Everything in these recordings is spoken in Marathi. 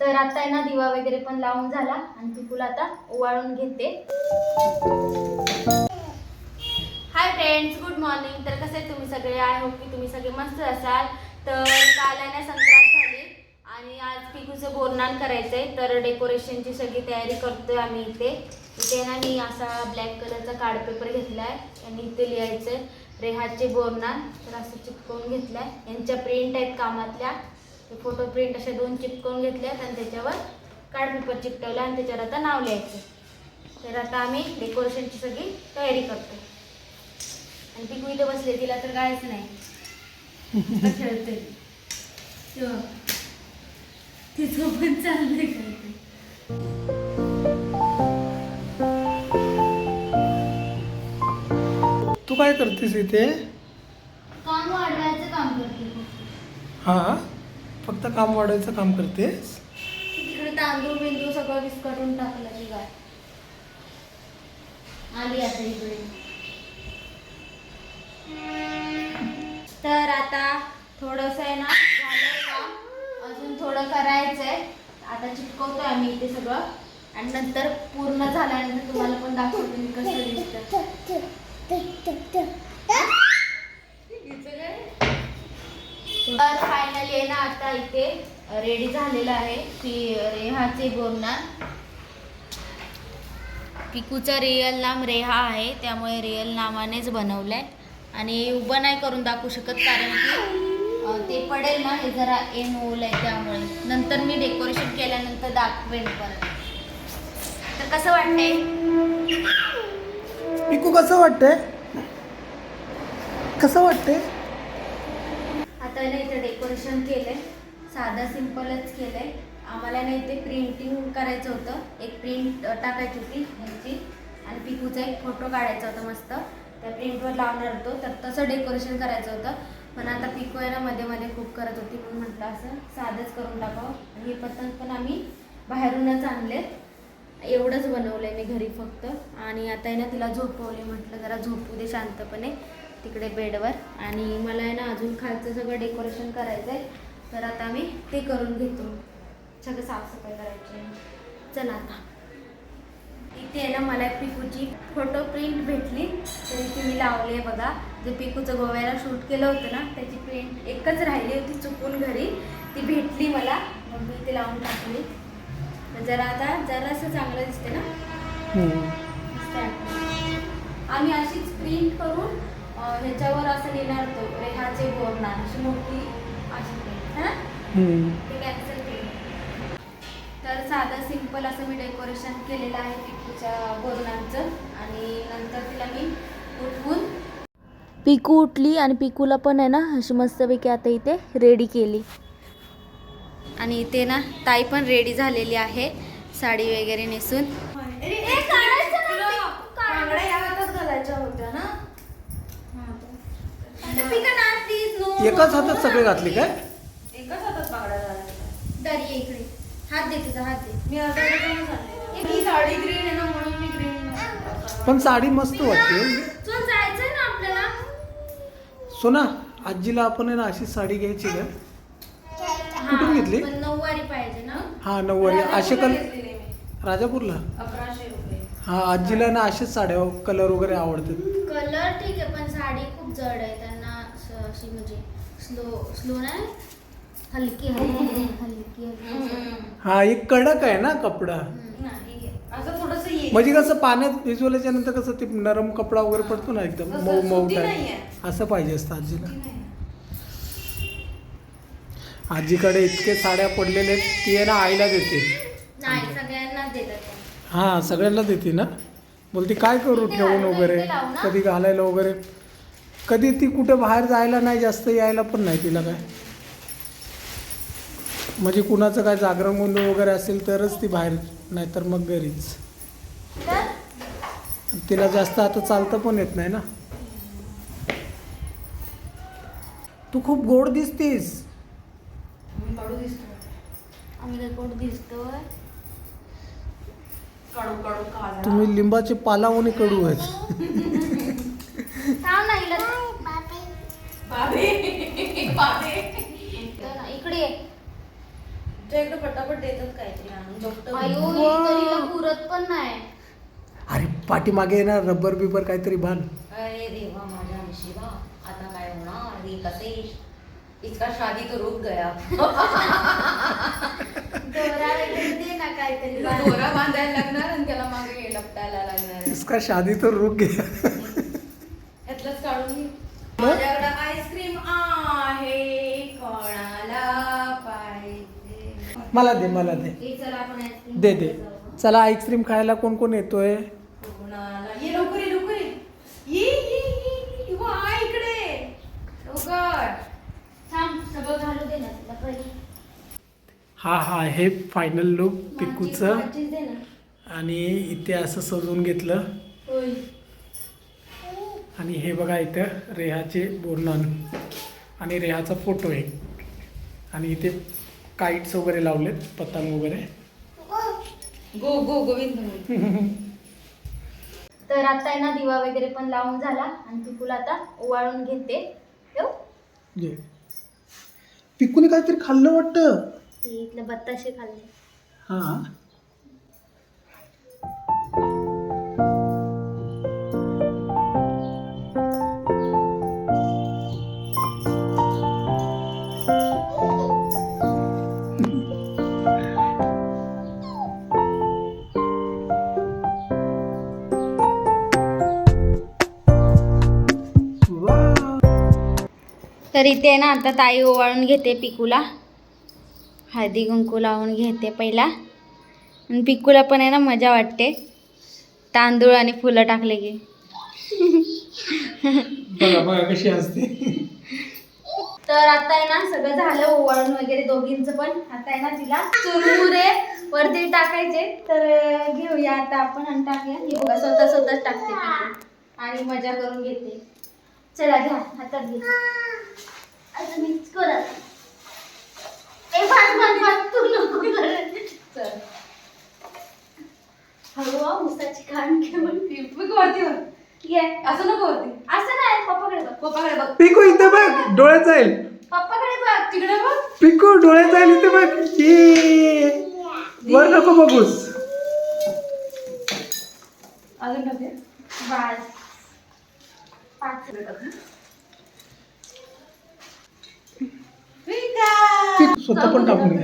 तर आता आहे ना दिवा वगैरे पण लावून झाला आणि पिकूला आता ओवाळून घेते. हाय फ्रेंड्स गुड मॉर्निंग तर कसे तुम्ही सगळे? आय होप की तुम्ही सगळे मस्त असाल. तर काल आहे ना संक्रांत झाली आणि आज पिकूचं बोरनान करायचं आहे तर डेकोरेशनची सगळी तयारी करतोय आम्ही इथे. इथे ना मी असा ब्लॅक कलरचा कार्ड पेपर घेतला आहे आणि इथे लिहायचं आहे रेहाचे बोरनान. तर असं चिपकवून घेतलं आहे यांच्या प्रिंट आहेत कामातल्या. ते फोटो प्रिंट अशा दोन चिपकवून घेतल्यात आणि त्याच्यावर कार्ड पेपर चिपटवला आणि त्याच्यावर आता नाव लिहायचं. तर आता आम्ही डेकोरेशनची सगळी तयारी करतो. आणि पिकू इथे बसले तिला तर कायच नाही. खेळते. तिचं पण चाललंय खेळते तू काय करतेस इथे? काम वाढवायचं काम करते. हा? फक्त काम वाढवायचं काम करतेस तिकडे तांदूळ बिंदू सगळं विस्कटून टाकलं ती गाय आली आता इकडे. तर आता थोडंसं आहे ना झालंय काम. अजून थोडं करायचंय. आता चिटकवतोय आम्ही इथे सगळं. आणि नंतर पूर्ण झाल्यानंतर तुम्हाला पण दाखवते मी कसं दिसतं तर फायनली आहे ना आता इथे रेडी झालेलं आहे. की रेहाचे बोलणार. पिकूचं रिअल नाम रेहा आहे त्यामुळे रिअल नावानेच आहे आणि उभं नाही करून दाखवू शकत कारण की ते पडेल ना हे जरा एम होल आहे त्यामुळे. नंतर मी डेकोरेशन केल्यानंतर दाखवेन परत. तर कसं वाटतंय? पिकू कसं वाटतंय? कसं वाटतंय? आता ना इथे डेकोरेशन केलंय. साधा सिम्पलच केलंय. आम्हाला ना इथे प्रिंटिंग करायचं होतं. एक प्रिंट टाकायची होती ह्याची. आणि पिकूचा एक फोटो काढायचा होता मस्त. त्या प्रिंटवर लावणार होतो. तर तसं डेकोरेशन करायचं होतं. पण आता पिकू आहे ना मध्ये मध्ये खूप करत होती. म्हणून म्हटलं असं साधंच करून टाकावं. आणि हे पतंग पण आम्ही बाहेरूनच आणले. एवढंच बनवलंय मी घरी फक्त. आणि आता आहे ना तिला झोपवले म्हटलं जरा झोपू दे शांतपणे. तिकडे बेडवर. आणि मला आहे ना अजून खालचं सगळं डेकोरेशन करायचं आहे तर आता मी ते करून घेतो. सगळं साफसफाई करायची. आहे. चला आता. इथे आहे ना मला पिकूची फोटो प्रिंट भेटली. तर इथे मी लावली आहे बघा. जे पिकूचं गोव्याला शूट केलं होतं ना त्याची प्रिंट एकच राहिली होती चुकून घरी. ती भेटली मला. मग मी ती लावून टाकली. जरा आता जरासं चांगलं दिसते ना. आम्ही अशीच प्रिंट करून ह्याच्यावर असं लिहिणार होतो रेहाचे बोरणार अशी मोठी अशी है. ते कॅन्सल केलं. तर साधं सिंपल असं मी डेकोरेशन केलेलं आहे पिकूच्या बोरणांचं आणि नंतर तिला मी उठवून पिकू उठली आणि पिकूला पण आहे ना अशी मस्तपैकी आता इथे रेडी केली. आणि इथे ना ताई पण रेडी झालेली आहे साडी वगैरे नेसून. एकाच हातात सगळे घातले काय? दरी इकडे. हात दे तुझा हात दे. मी साडी ग्रीन आहे ना म्हणून मी ग्रीन पण साडी मस्त वाटते. चल जायचंय ना आपल्याला? सोना आजीला आपण आहे ना अशी साडी घ्यायची का? कुठून घेतली? पण नऊवारी पाहिजे ना? हा नऊवारी. असे कल. राजापूरला? हा आजीला ना असेच साड्या कलर वगैरे आवडतात. कलर ठीक आहे पण साडी खूप जड आहे त्यांना असं- अशी म्हणजे स्लो स्लो नाही हलकी हलकी हलकी हलकी. हा एक कडक आहे ना कपडा. हम्म. नाही असं थोडस ये म्हणजे कसं पाण्यात भिजवल्याच्या नंतर कसं ते नरम कपडा वगैरे पडतो ना एकदम तसं मऊ मऊ सुती टाईप. असं पाहिजे असतं आजीला. आजीकडे इतके साड्या पडलेले आहेत ती आहे ना आईला देते. नाही सगळ्यांनाच देतात ते. हा सगळ्यांना देते ना. बोलते काय करू ठेवून वगैरे? कधी घालायला वगैरे? कधी ती कुठे बाहेर जायला नाही जास्त यायला पण नाही तिला काय. म्हणजे कुणाचं काय जागरण गोंधळ वगैरे असेल तरच ती बाहेर नाहीतर मग घरीच. तर? तिला जास्त आता चालतं पण येत नाही ना. तू खूप गोड दिसतीस. तुम्ही लिंबाचे पालावणी कडू आहेत. ना इथं ना, इकडे पटापट देतात काहीतरी आणून. आयो ही तर पुरत पण नाही. अरे पाठीमागे ना रबर बिबर काहीतरी बांध अरे देवा माझ्या नशिबा. आता काय होणार? हे कसे इसका शादी तो रुक गया. दोरा वगैरे दे ना काहीतरी. दोरा बांधायला लागणार आणि त्याला मागे लपटायला लागणार. इसका शादी तर रुक गया. मला दे मला दे. चला आपण आईस्क्रीम दे दे. चला आईस्क्रीम खायला कोण कोण येतोय? कोणाला? ये लवकर ये लवकर ये. ये ये ये, ये. वा इकडे. लवकर. थांब सगळं घालू दे ना तिला पहिले. हा हा हे फायनल लुक पिकूचं. दे ना. आणि इथे असं सजवून घेतलं. होय. आणि हे बघा इथं रेहाचे बोर्नन आणि रेहाचा फोटो आहे. आणि इथे काईट्स वगैरे लावलेत पतंग वगैरे. गो गो गोविंद तर आता आहे ना दिवा वगैरे पण लावून झाला आणि पिकूला आता ओवाळून घेते. ठेवू? पिकूने काहीतरी खाल्लं वाटतं. ते इथलं बत्ताशे खाल्ले. हां. तर इथे आहे ना आता ताई ओवाळून घेते पिकूला. हळदी कुंकू लावून घेते पहिला. आणि पिकूला पण आहे ना मजा वाटते. तांदूळ आणि फुलं टाकले की. कशी असते. तर आता आहे ना सगळं झालं ओवाळून वगैरे दोघींचं पण. आता आहे ना तिला चुरमुरे वरती टाकायचे. तर घेऊया आता आपण आणि टाकूया. हे बघा स्वतः स्वतःच टाकते आणि मजा करून घेते. चला घ्या हातात घे. आता मिक्स कर आता. ए, भात, भात, भात, तू नको. चल. ऊसाची खाण घेऊन पिकू वरती वर. ये. असं नको वरती. असं नाही पप्पाकडे बघ. पप्पाकडे बघ. पिकू इथे बघ डोळ्यात जाईल पप्पाकडे बघ. तिकडे बघ. पिकू डोळ्यात जाईल इथे बघ. ये. वर नको बघूस. अजून टाकते बाळ. पाच पिकू स्वतः पण टाकून.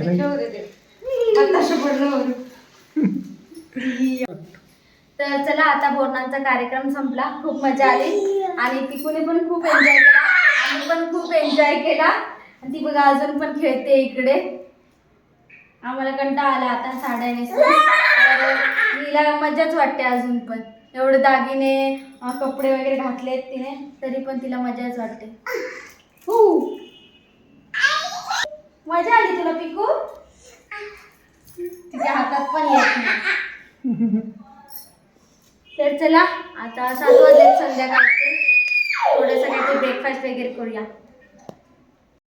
तर चला आता बोरणांचा कार्यक्रम संपला. खूप मजा आली. आणि पिकूने पण खूप एन्जॉय केला. आम्ही पण खूप एन्जॉय केला. आणि ती बघा अजून पण खेळते इकडे. आम्हाला कंटाळा आला आता साड्या नेसून तर हिला मजाच वाटते अजून पण. एवढे दागिने कपडे वगैरे घातलेत तिने तरी पण तिला मजाच वाटते. हू. मजा आली तुला पिकू? तिच्या हातात पण येत नाही. तर चला आता सात वाजलेत संध्याकाळचे. थोडंसं काहीतरी ब्रेकफास्ट वगैरे करूया.